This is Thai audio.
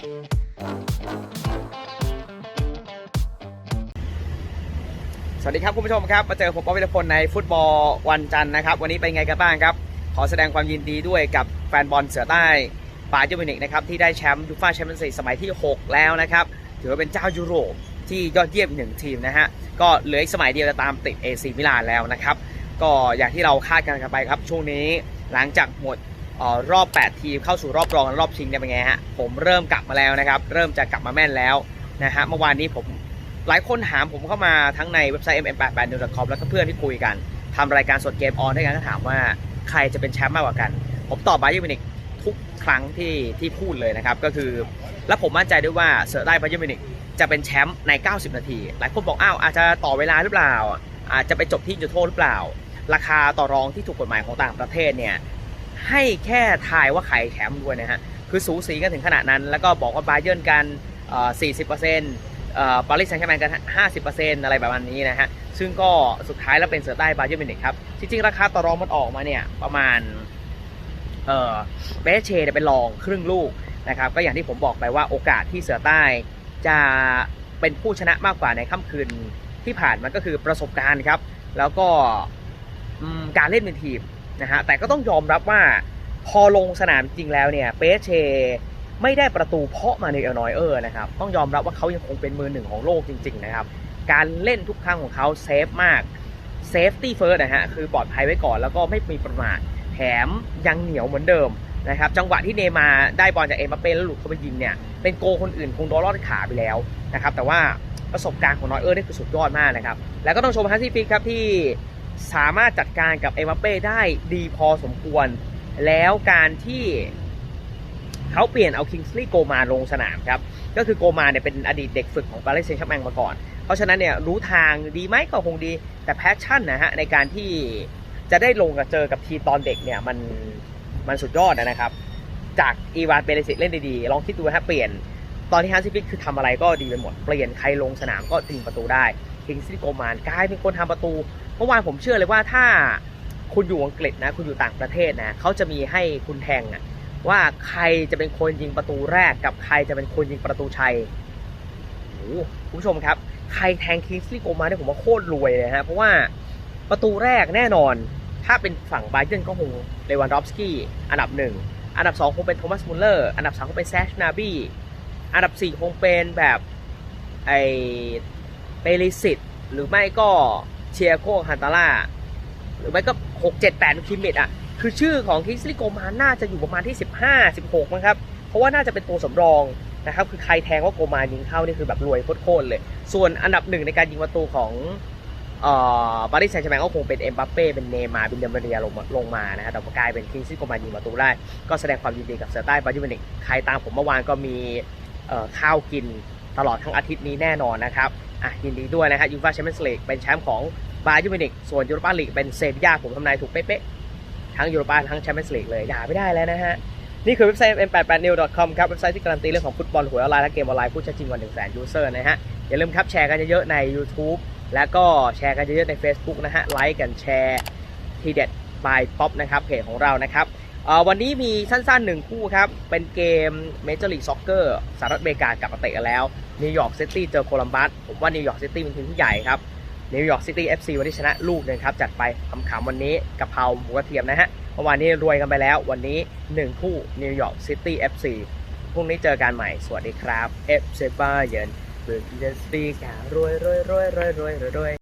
สวัสดีครับคุณผู้ชมครับ มาเจอผมป๊อปวิรพลในฟุตบอลวันจันทร์นะครับ วันนี้เป็นไงกันบ้างครับ ขอแสดงความยินดีด้วยกับแฟนบอลเสือใต้บาเยอร์มินิกนะครับที่ได้แชมป์ยูฟ่าแชมเปี้ยนส์ลีกสมัยที่ 6 แล้วนะครับ ถือว่าเป็นเจ้ายุโรปที่ยอดเยี่ยมอีกหนึ่งทีมนะฮะก็เหลืออีกสมัยเดียวจะตามติดเอซีมิลานแล้วนะครับ ก็อย่างที่เราคาดกันกันไปครับ ช่วงนี้หลังจากหมด รอบ 8 ทีมเข้าสู่รอบรองและรอบชิงเนี่ยเป็นไงฮะผมเริ่มกลับมาแล้วนะครับ เริ่มจะกลับมาแม่นแล้วนะฮะเมื่อวานนี้ผมหลายคนถามผมเข้ามาทั้งในเว็บไซต์ mm88news.com แล้วก็เพื่อนที่คุยกันทำรายการสดเกมออนด้วยกันก็ถามว่าใครจะเป็นแชมป์มากกว่ากัน ผมตอบบาเยอร์มินิกทุกครั้งที่ที่พูดเลยนะครับ ก็คือ และผมมั่นใจด้วยว่าเสือได้บาเยอร์มินิกจะเป็นแชมป์ใน 90 นาที หลายคนบอกอ้าวอาจจะต่อเวลาหรือเปล่า อาจจะไปจบที่จุดโทษหรือเปล่า ราคาต่อรองที่ถูกกฎหมายของต่างประเทศเนี่ย ให้แค่ทายว่าใครแชมป์ด้วยนะฮะ คือสูสีกันถึงขนาดนั้น แล้วก็บอกว่าบาเยอร์กันเอ่อ40%เปารีสแซงต์แชร์แมงกัน 50%อะไรแบบนี้นะฮะ ซึ่งก็สุดท้ายแล้วเป็นเสือใต้บาเยอร์มิวนิกครับ จริง ๆ ราคาต่อรองมันออกมาเนี่ย ประมาณเออเบสเชเนี่ยเป็นรองครึ่งลูกนะครับ ก็อย่างที่ผมบอกไปว่าโอกาสที่เสือใต้จะเป็นผู้ชนะมากกว่าในค่ำคืนที่ผ่านมันก็คือประสบการณ์ครับ แล้วก็การเล่นเป็นทีม นะฮะแต่ก็ต้องยอมรับว่าพอลงสนามจริงแล้วเนี่ยเปเชไม่ได้ประตูเพาะมาในเอลนอยเออร์นะครับต้องยอมรับว่าเขายังคงเป็นมือหนึ่งของโลกจริงๆนะครับการเล่นทุกครั้งของเขาเซฟมากเซฟตี้เฟิร์สนะฮะคือปลอดภัยไว้ก่อนแล้วก็ไม่มีประมาทแถมยังเหนียวเหมือนเดิมนะครับจังหวะที่เนย์มาได้บอลจากเอ็มบัปเป้แล้วหลุดเข้าไปยิงเนี่ยเป็นโกคนอื่นคงโดนลอดขาไปแล้วนะครับแต่ว่าประสบการณ์ของนอยเออร์นี่คือสุดยอดมากนะครับแล้วก็ต้องชมฮันซี่ฟิกครับที่ สามารถจัดการกับเอ็มเป้ได้ดีพอสมควร แล้วการที่เขาเปลี่ยนเอาคิงส์ลีย์โกมาลงสนามครับ ก็คือโกมาเนี่ยเป็นอดีตเด็กฝึกของปารีสเซงต์แชร์แมงมาก่อน เพราะฉะนั้นเนี่ยรู้ทางดีไหมก็คงดี แต่แพชชั่นนะฮะในการที่จะได้ลงกับเจอกับทีตอนเด็กเนี่ยมันมันสุดยอดนะครับ จากอีวานเปเรสิตเล่นดีๆ ลองคิดดูนะฮะเปลี่ยน ตอนที่ฮันซิฟิกคือทำอะไรก็ดีไปหมด เปลี่ยนใครลงสนามก็ยิงประตูได้คิงส์ลีย์โกมานกลายเป็นคนทำประตู มื่อวานผมเชื่อเลยว่าถ้าคุณอยู่อังกฤษนะ คุณอยู่ต่างประเทศนะเขาจะมีให้คุณแทงอะว่าใครจะเป็นคนยิงประตูแรกกับใครจะเป็นคนยิงประตูชัยโอ้คุณผู้ชมครับ ใครแทงคิงส์ลีโกมาเนี่ยผมว่าโคตรรวยเลยฮะเพราะว่าประตูแรกแน่นอน ถ้าเป็นฝั่งไบเยร์นก็คงเลวันดอฟสกี้อันดับหนึ่งอันดับสองคงเป็นโทมัสมุลเลอร์อันดับสามคงเป็นแซชนาบี้อันดับสี่คงเป็นแบบไอเปริสิตหรือไม่ก็ เชียโกฮันตาร่าหรือไม่ก็หกเจ็ดแปดคิมเมตอะ คือชื่อของคิสลีย์โกมานน่าจะอยู่ประมาณที่15 16มั้งครับ เพราะว่าน่าจะเป็นตัวสำรองนะครับ คือใครแทงว่าโกมานยิงเข้านี่คือแบบรวยโคตรเลย ส่วนอันดับหนึ่งในการยิงประตูของปารีสแซงต์แชร์แมงก็คงเป็นเอ็มบัปเป้เป็นเนมาร์เป็นเดมเบเรียลงมาลงมานะฮะแต่ก็กลายเป็นคิงส์ลีย์โกมายิงประตูได้ ก็แสดงความยินดีกับเซอร์ใต้บายูเมนิกใครตามผมเมื่อวานก็มีเข้าวกินตลอดทั้งอาทิตย์นี้แน่นอนนะครับ อะยินดีด้วยนะครับยูฟ่าแชมเปี้ยนส์ลีกเป็นแชมป์ของบายูเมนิกส่วนยูโรปาลีกเป็นเซบียาผมทำนายถูกเป๊ะๆทั้งยูโรปาทั้งแชมเปี้ยนส์ลีกเลยด่าไม่ได้แล้วนะฮะนี่คือเว็บไซต์ m88new.com ครับ เว็บไซต์ที่การันตีเรื่องของฟุตบอลหวยออนไลน์และเกมออนไลน์ผู้ใช้จริงกว่า1 0 0 0 0 0ยูเซอร์นะฮะ อย่าลืมครับแชร์กันเยอะๆใน YouTube แล้วก็แชร์กันเยอะๆใน Facebook นะฮะ ไลค์กันแชร์ทีเด็ด by pop นะครับเพจของเรานะครับเอ่อวันนี้มีสั้นๆหนึ่งคู่ครับ เป็นเกม Major League Soccer สหรัฐอเมริกากลับมาเตะกันแล้ว นิวยอร์กซิตี้เจอโคลัมบัสผมว่านิวยอร์กซิตี้เป็นทีมที่ใหญ่ครับนิวยอร์กซิตี้เอฟซีวันที่ชนะลูกหนึงครับ จัดไปขำๆวันนี้กะเพราหมูกระเทียมนะฮะเมื่อวานนี้รวยกันไปแล้ว วันนี้ 1 คู่นิวยอร์กซิตี้เอฟซีพรุ่งนี้เจอกันใหม่ สวัสดีครับเอฟเซบ้าเยินเบิร์ดเดนสปีกรวรวยรวยรวยรวยรวยรวย